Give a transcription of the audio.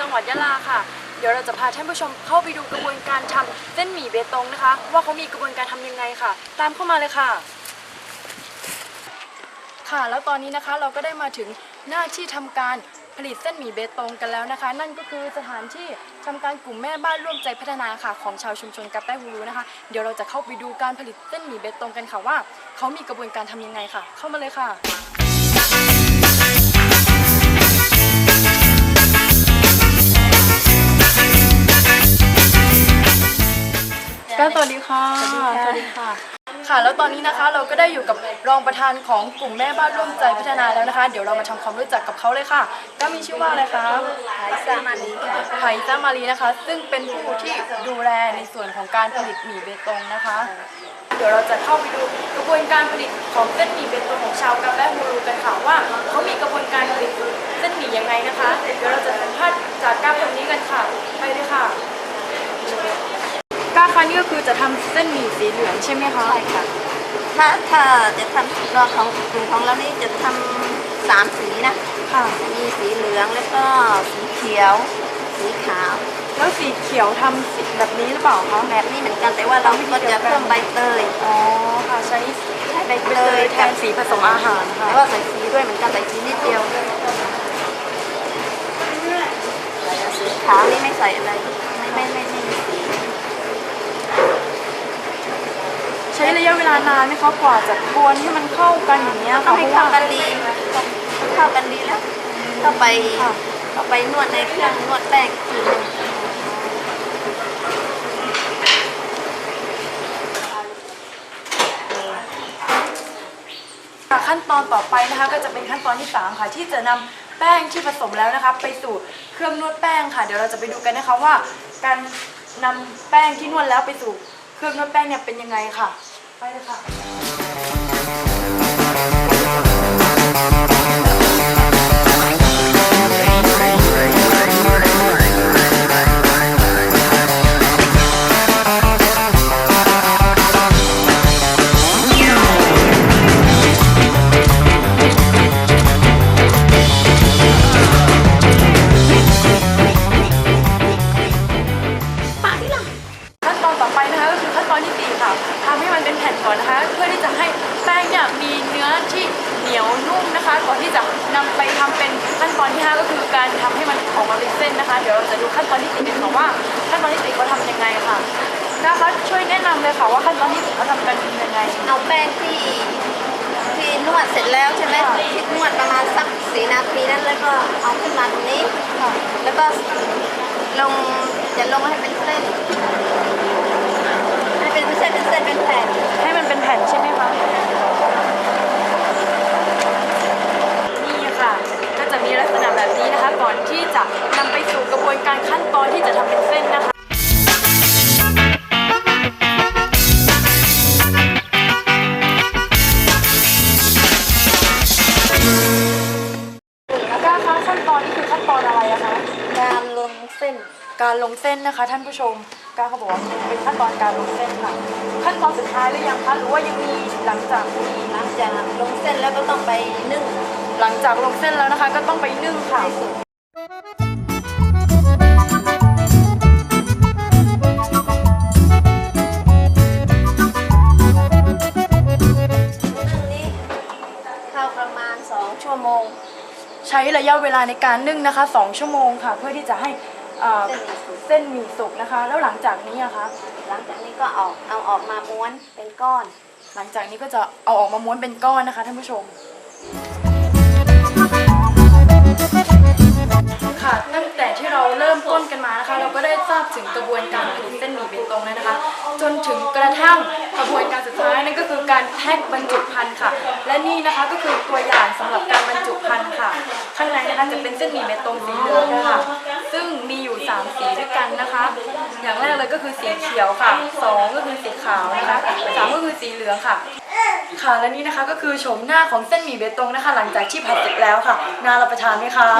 จังหวัดยะลาค่ะ เดี๋ยวเราจะพาท่านผู้ชมเข้าไปดูกระบวนการทำเส้นหมี่เบตงนะคะ ว่าเขามีกระบวนการทำยังไงค่ะ ตามเข้ามาเลยค่ะ ค่ะ แล้วตอนนี้นะคะเราก็ได้มาถึงหน้าที่ทำการผลิตเส้นหมี่เบตงกันแล้วนะคะ นั่นก็คือสถานที่ทำการกลุ่มแม่บ้านร่วมใจพัฒนาค่ะของชาวชุมชนกาแต้ฮูรูนะคะ เดี๋ยวเราจะเข้าไปดูการผลิตเส้นหมี่เบตงกันค่ะว่าเขามีกระบวนการทำยังไงค่ะ เข้ามาเลยค่ะ ก็สวัสดีค่ะ สวัสดีค่ะ ค่ะ แล้วตอนนี้นะคะเราก็ได้อยู่กับรองประธานของกลุ่มแม่บ้านร่วมใจพัฒนาแล้วนะคะ เดี๋ยวเรามาทำความรู้จักกับเขาเลยค่ะ ก็มีชื่อว่าอะไรคะไผ่สามาลีค่ะไผ่จ้ามารีนะคะ ซึ่งเป็นผู้ที่ดูแลในส่วนของการผลิตหมี่เบตงนะคะ เดี๋ยวเราจะเข้าไปดูกระบวนการผลิตของเส้นหมี่เบตงของชาวกาแฟฮูรูกันค่ะว่าเขามีกระบวนการผลิตเส้นหมี่ยังไงนะคะ เดี๋ยวเราจะสัมภาษณ์จากก้าคนนี้กันค่ะ ไปเลยค่ะก้าคะนี่ก็คือจะทำเส้นหมี่สีเหลืองใช่ไหมคะใช่ค่ะ ถ้าถ้าจะทำตัวของกลุ่มของเรานี่จะทำสามสีนะค่ะ จะมีสีเหลืองแล้วก็สีเขียว สีขาว แล้วสีเขียวทำสีแบบนี้หรือเปล่าคะแบบนี้เหมือนกันแต่ว่าเราก็จะเพิ่มใบเตยอ๋อค่ะใช้ใช้ใบใบเตเตยยแทนสีผสมอาหารค่ะ แล้วก็ใส่สีด้วยเหมือนกันใส่สีนิดเดียวสีขาวนี่ไม่ใส่อะไรไม่ไม่ไม่ไม่มี ใช้ระยะเวลานานไหมคะกว่าจะกวนให้มันเข้ากันอย่างนี้ยต้อค่ะงให้เข้ากันดีเข้ากันดีแล้วเข้าไปเข้าไปนวดในเครื่องนวดแป้งอีกทีหนึ่งค่ะขั้นตอนต่อไปนะคะก็จะเป็นขั้นตอนที่สามค่ะ ที่จะนำแป้งที่ผสมแล้วนะคะไปสู่เครื่องนวดแป้งค่ะ เดี๋ยวเราจะไปดูกันนะคะว่า การนำแป้งที่นวดแล้วไปสู่ เครื่องนวดแป้งเนี่ยเป็นยังไงค่ะ ไปเลยค่ะ นที่จะนำไปทำเป็นขั้นตอนที่ห้าก็คือการทำให้มันออกมาเป็นเส้นนะคะ เดี๋ยวเราจะดูขั้นตอนที่สี่กันค่ะว่าขั้นตอนที่สี่เขาทำยังไงค่ะนะคะช่วยแนะนำเลยค่ะว่าขั้นตอนที่สี่เขาทำกันยังไง เอาแป้งที่ที่นวดเสร็จแล้วใช่ไหมที่นวดประมาณสักสี่นาทีนั้นแล้วก็เอาขึ้นมาตรงนี้ค่ะแล้วก็ลงจะลงให้เป็นเส้น ให้เป็นไม่ใช่เป็นเส้นเป็นแผ่นให้มันเป็นแผ่นใช่ไหมคะนี่ค่ะ ก็จะมีลักษณะแบบนี้นะคะ ก่อนที่จะนำไปสู่ กระบวนการขั้นตอนที่จะทำเป็นเส้นนะคะก้าคะขั้นตอนนี้คือขั้นตอนอะไรอะคะ การลงเส้น การลงเส้นนะคะ ท่านผู้ชมก้าเขาบอกว่าเป็นขั้นตอนการลงเส้นค่ะ ขั้นตอนสุดท้ายหรือยังคะ หรือว่ายังมีหลังจากนี้หลังจากลงเส้นแล้วก็ต้องไปนึ่ง หลังจากลงเส้นแล้วนะคะ ก็ต้องไปนึ่งค่ะ ให้สุก ระยะเวลาในการนึ่งนะคะ 2 ชั่วโมงค่ะ เพื่อที่จะให้เอ่อเส้นหมี่สุกเส้นหมี่สุกนะคะ แล้วหลังจากนี้อะคะหลังจากนี้ก็เอาเอาออกมาม้วนเป็นก้อน หลังจากนี้ก็จะเอาออกมาม้วนเป็นก้อนนะคะท่านผู้ชม ค่ะตั้งแต่ที่เราเริ่มต้นกันมานะคะ เราก็ได้ทราบถึงกระบวนการผลิตเส้นหมี่เบตงแล้วนะคะ จนถึงกระทั่งกระบวนการสุดท้ายนั่นก็คือการแพ็คบรรจุภัณฑ์ค่ะ และนี่นะคะก็คือตัวอย่างสำหรับการบรรจุภัณฑ์ค่ะ ข้างในนะคะจะเป็นเส้นหมี่เบตงสีเหลืองค่ะซึ่งมีอยู่ 3 สีด้วยกันนะคะ อย่างแรกเลยก็คือสีเขียวค่ะสองก็คือสีขาวนะคะสามก็คือสีเหลืองค่ะค่ะและนี่นะคะก็คือโฉมหน้าของเส้นหมี่เบตงนะคะ หลังจากที่ผัดเสร็จแล้วค่ะน่ารับประทานไหมคะ